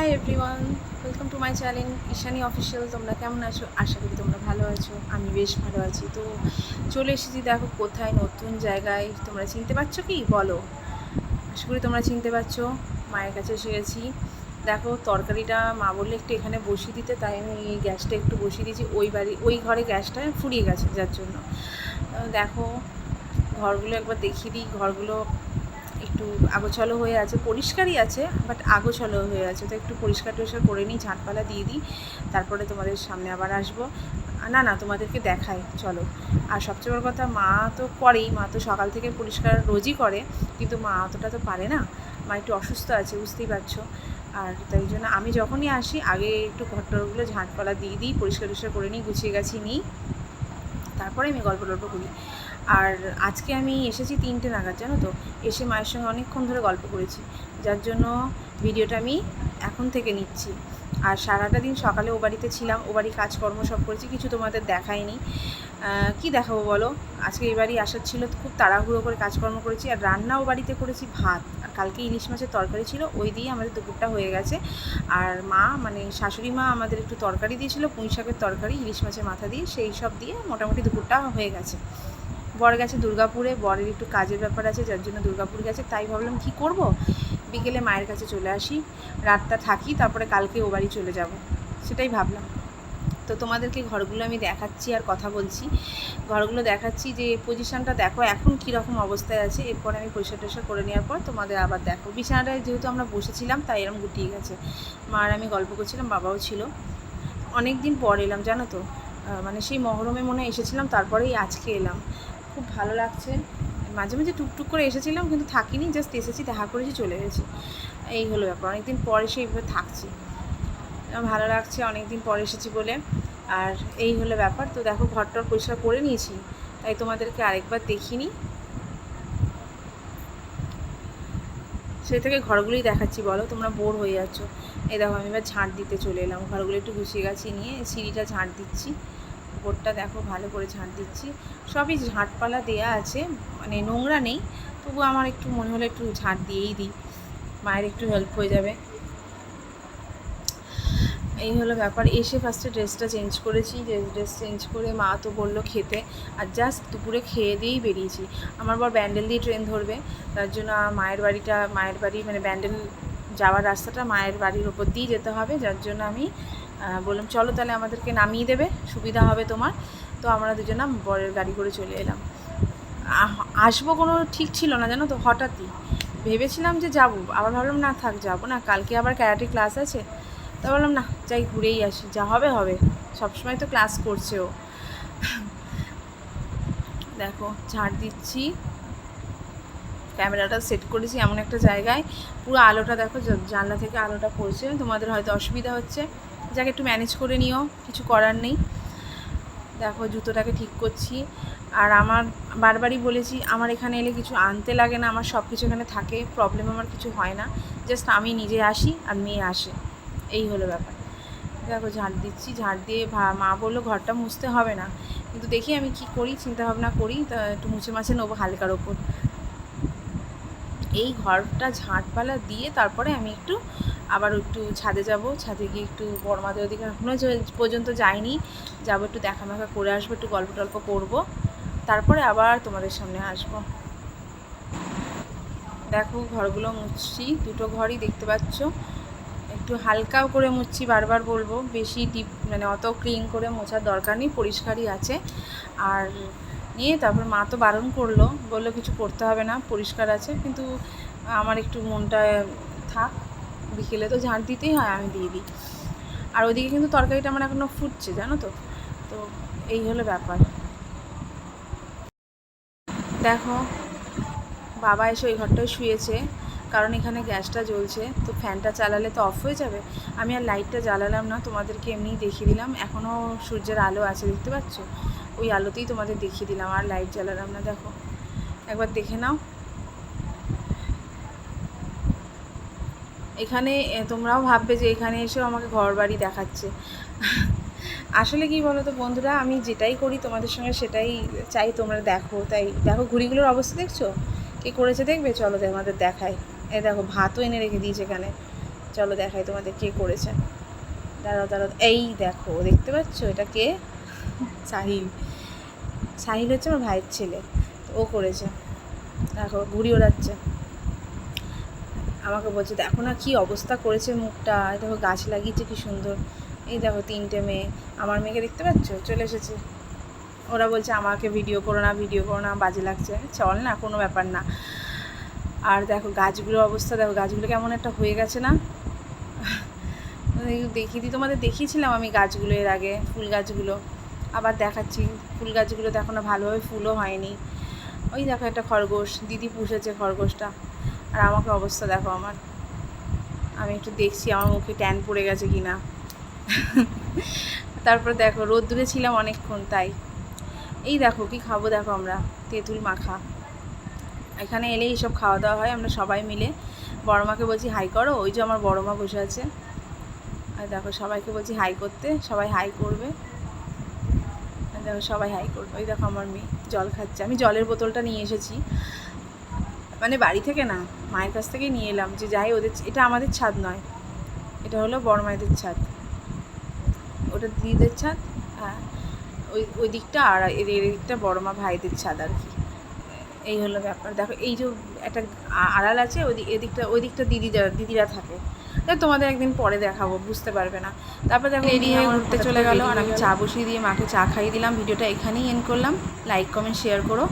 Hi everyone welcome to my channel Ishani official তোমরা কেমন আছো? আশা করি তোমরা ভালো আছো। আমি বেশ ভালো আছি। তো চলে এসেছি, দেখো, কোথায় নতুন জায়গায়। তোমরা চিনতে পারছ কি? বলো। আশা করি তোমরা চিনতে পারছ। মায়ের কাছে এসে গেছি। দেখো, তরকারিটা মা বললে একটু এখানে বসিয়ে দিতে, তাই আমি এই গ্যাসটা একটু বসিয়ে দিয়েছি। ওই বাড়ি, ওই ঘরে গ্যাসটা ফুরিয়ে গেছে যার জন্য। দেখো, ঘরগুলো একবার দেখিয়ে দিই। ঘরগুলো একটু আগোছালো হয়ে আছে, পরিষ্কারই আছে বাট আগোছালো হয়ে আছে। তো একটু পরিষ্কার টরিষ্কার করে নিই, ঝাঁটপালা দিয়ে দিই, তারপরে তোমাদের সামনে আবার আসব। না না, তোমাদেরকে দেখাই, চলো। আর সবচেয়ে বড় কথা, মা তো করেই, মা তো সকাল থেকে পরিষ্কার রোজই করে, কিন্তু মা অতটা তো পারে না। মা একটু অসুস্থ আছে, বুঝতেই পারছ। আর তাই জন্য আমি যখনই আসি, আগে একটু ঘরটরগুলো ঝাঁটপালা দিয়ে দিই, পরিষ্কার টরিষ্কার করে নিই, গুছিয়ে গাছি নিই। তারপরে আমি গল্প টল্প করি। আর আজকে আমি এসেছি তিনটে নাগাদ, জানো তো? এসে মায়ের সঙ্গে অনেকক্ষণ ধরে গল্প করেছি। যার জন্য ভিডিওটা আমি এখন থেকে নিচ্ছি। আর সারাটা দিন সকালে ও বাড়িতে ছিলাম, ও বাড়ি কাজকর্ম সব করেছি, কিছু তোমাদের দেখায়নি কি দেখাবো বলো? আজকে এই বাড়ি আসার ছিল, খুব তাড়াহুড়ো করে কাজকর্ম করেছি, আর রান্নাও বাড়িতে করেছি, ভাত। আর কালকে ইলিশ মাছের তরকারি ছিল, ওই দিয়ে আমাদের দুপুরটা হয়ে গেছে। আর মা মানে শাশুড়ি মা আমাদের একটু তরকারি দিয়েছিল পুঁই শাকের তরকারি, ইলিশ মাছের মাথা দিয়ে, সেই সব দিয়ে মোটামুটি দুপুরটা হয়ে গেছে। বর গেছে দুর্গাপুরে, বরের একটু কাজের ব্যাপার আছে, যার জন্য দুর্গাপুর গেছে, তাই ভাবলাম কি করব? বিকেলে মায়ের কাছে চলে আসি, রাতটা থাকি, তারপরে কালকে ও বাড়ি চলে যাব, সেটাই ভাবলাম। তো তোমাদেরকে ঘরগুলো আমি দেখাচ্ছি আর কথা বলছি। ঘরগুলো দেখাচ্ছি যে পজিশনটা দেখো, এখন কীরকম অবস্থায় আছে, এরপরে আমি পরিষ্কার টরিষ্কার করে নেওয়ার পর তোমাদের আবার দেখো। বিছানাটায় যেহেতু আমরা বসেছিলাম, তাই এরকম গুটিয়ে গেছে। মা আর আমি গল্প করছিলাম, বাবাও ছিল। অনেক দিন পর এলাম, জানো তো? মানে সেই মহরমে মনে এসেছিলাম, তারপরেই আজকে এলাম। খুব ভালো লাগছে। মাঝে মাঝে টুকটুক করে এসেছিলাম কিন্তু থাকিনি জাস্ট এসেছি, দেখা করেছি, চলে গেছি। এই হলো ব্যাপার, অনেকদিন পরে এসে এইভাবে থাকছি। ভালো লাগছে, অনেকদিন পরে এসেছি বলে। আর এই হলো ব্যাপার, তো দেখো ঘরটর পরিষ্কার করে নিয়েছি, তাই তোমাদেরকে আরেকবার দেখিনি। সেই থেকে ঘরগুলোই দেখাচ্ছি, বলো, তোমরা বোর হয়ে যাচ্ছ। এই দেখো, আমি এবার ঝাঁট দিতে চলে এলাম, ঘরগুলো একটু গুছিয়ে গাছিয়ে নিয়ে, সিঁড়িটা ঝাঁট দিচ্ছি। বোর্ডটা দেখো, ভালো করে ঝাঁট দিচ্ছি। সবই ঝাঁটপালা দেয়া আছে মানে নোংরা নেই। তবু আমার একটু মনে হলো একটু ঝাঁট দিয়েই দিই, মায়ের একটু হেল্প হয়ে যাবে। এই হলো ব্যাপার। এসে ফার্স্টে ড্রেসটা চেঞ্জ করেছি। ড্রেস চেঞ্জ করে মা তো বলল খেতে। আর জাস্ট দুপুরে খেয়ে দিয়েই বেরিয়েছি। আমার বর ব্যান্ডেল দিয়ে ট্রেন ধরবে। তার জন্য মায়ের বাড়িটা, মায়ের বাড়ি মানে ব্যান্ডেল যাওয়ার রাস্তাটা মায়ের বাড়ির ওপর দিয়েই যেতে হবে। যার জন্য আমি বললাম, চলো তাহলে আমাদেরকে নামিয়ে দেবে, সুবিধা হবে তোমার। তো আমরা দুজনা বরের গাড়ি করে চলে এলাম। আসব কোনো ঠিক ছিল না, জানো তো, হঠাৎই। ভেবেছিলাম যে যাব, আবার ভাবলাম, না থাক, যাব না, কালকে আবার ক্যারাটে ক্লাস আছে। তা বললাম, না, যাই ঘুরেই আসি, যা হবে হবে। সবসময় তো ক্লাস করছে ও দেখো, ঝাড় দিচ্ছি। ক্যামেরাটা সেট করেছি এমন একটা জায়গায়। পুরো আলোটা দেখো, জানলা থেকে আলোটা পড়ছে, তোমাদের হয়তো অসুবিধা হচ্ছে। যাকে একটু ম্যানেজ করে নিও, কিছু করার নেই। দেখো, জুতোটাকে ঠিক করছি। আর আমার, বারবারই বলেছি, আমার এখানে এলে কিছু আনতে লাগে না, আমার সব কিছু এখানে থাকে প্রবলেম আমার কিছু হয় না। জাস্ট আমি নিজে আসি আর মেয়ে আসে। এই হলো ব্যাপার। দেখো ঝাঁট দিচ্ছি ঝাঁট দিয়ে মা বলল, ঘরটা মুছতে হবে না। কিন্তু দেখি আমি কি করি চিন্তা ভাবনা করি, তা একটু মুছে মাছে নেব হালকার ওপর। এই ঘরটা ঝাঁটপালা দিয়ে তারপরে আমি একটু আবার একটু ছাদে যাব। ছাদে গিয়ে একটু বড়মাদের ওদিকে এখনও পর্যন্ত যাইনি, যাব একটু দেখা মেখা করে আসব, একটু গল্প টল্প করব। তারপরে আবার তোমাদের সামনে আসব। দেখো ঘরগুলো মুছছি, দুটো ঘরই দেখতে পাচ্ছ। একটু হালকাও করে মুছছি, বারবার বলব। বেশি ডিপ মানে অত ক্লিন করে মোছার দরকার নেই, পরিষ্কারই আছে। আর নিয়ে তারপর মা তো বারণ করল, বলল কিছু করতে হবে না, পরিষ্কার আছে। কিন্তু আমার একটু মনটা থাক। বিকেলে, তো ঝাঁট দিতেই হয়, আমি দিয়ে দিই। আর ওদিকে কিন্তু তরকারিটা আমার এখনও ফুটছে, জানো তো? তো এই হলো ব্যাপার। দেখো, বাবা এসে ওই ঘরটায় শুয়েছে, কারণ এখানে গ্যাসটা জ্বলছে, তো ফ্যানটা চালালে তো অফ হয়ে যাবে। আমি আর লাইটটা জ্বালালাম না, তোমাদেরকে এমনিই দেখিয়ে দিলাম। এখনও সূর্যের আলো আছে, দেখতে পাচ্ছ? ওই আলোতেই তোমাদের দেখিয়ে দিলাম, আর লাইট জ্বালালাম না, দেখো। একবার দেখে নাও। এখানে তোমরাও ভাববে যে এখানে এসেও আমাকে ঘর বাড়ি দেখাচ্ছে। আসলে কি বলো তো বন্ধুরা, আমি যেটাই করি তোমাদের সঙ্গে সেটাই চাই, তোমরা দেখো। তাই দেখো ঘুড়িগুলোর অবস্থা দেখছ? কে করেছে দেখবে? চলো আমাদের দেখাই। এ দেখো, ভাতও এনে রেখে দিয়েছে এখানে। চলো দেখাই তোমাদের কে করেছে। দাঁড়াও দাঁড়াও, এই দেখো, দেখতে পাচ্ছ? এটা কে? সাহিল। সাহিল হচ্ছে আমার ভাইয়ের ছেলে। ও করেছে। দেখো, ঘুড়ি ওড়াচ্ছে। আমাকে বলছে, দেখো না কী অবস্থা করেছে মুখটা দেখো গাছ লাগিয়েছে কি সুন্দর। এই দেখো তিনটে মেয়ে, আমার মেয়েকে দেখতে পাচ্ছ? চলে এসেছে। ওরা বলছে, আমাকে ভিডিও করো না ভিডিও করো না বাজে লাগছে। চল না, কোনো ব্যাপার না। আর দেখো গাছগুলোর অবস্থা, দেখো গাছগুলো কেমন একটা হয়ে গেছে না? দেখিয়ে দিই তোমাদের দেখিয়েছিলাম আমি গাছগুলো এর আগে, ফুল গাছগুলো। আবার দেখাচ্ছি, ফুল গাছগুলো দেখো না ভালোভাবে ফুলও হয়নি। ওই দেখো একটা খরগোশ, দিদি পুষেছে খরগোশটা। আর আমাকে অবস্থা দেখো আমার। আমি একটু দেখছি আমার মুখে ট্যান পড়ে গেছে কি না তারপর দেখো, রোদ্দুরে ছিলাম অনেকক্ষণ, তাই। এই দেখো কি খাব দেখো আমরা, তেঁতুল মাখা। এখানে এলে এইসব খাওয়া দাওয়া হয়, আমরা সবাই মিলে। বড়মাকে বলছি, হাই করো। ওই যে আমার বড় মা বসে আছে। আর দেখো, সবাইকে বলছি, হাই করতে। সবাই হাই করবে। দেখো, সবাই হাই করবে। ওই দেখো আমার মেয়ে, জল খাচ্ছে। আমি জলের বোতলটা নিয়ে এসেছি। মানে বাড়ি থেকে না মায়ের কাছ থেকে নিয়ে এলাম যে যাই ওদের এটা আমাদের ছাদ নয়। এটা হলো বড় মায়েদের ছাদ। ওটা দিদিদের ছাদ হ্যাঁ। ওই ওই দিকটা আর এর দিকটা বড় মা ভাইদের ছাদ আর কি। এই হলো ব্যাপার। দেখো এই যে একটা আড়াল আছে ওই এদিকটা ওই দিকটা দিদিরা দিদিরা থাকে। দেখ তোমাদের একদিন পরে দেখাবো বুঝতে পারবে না। তারপর দেখো রেডি হয়ে ঘুরতে চলে গেল আর আমি চা বসিয়ে দিয়ে মাকে চা খাইয়ে দিলাম ভিডিওটা এখানেই এন্ড করলাম। লাইক কমেন্ট শেয়ার করো।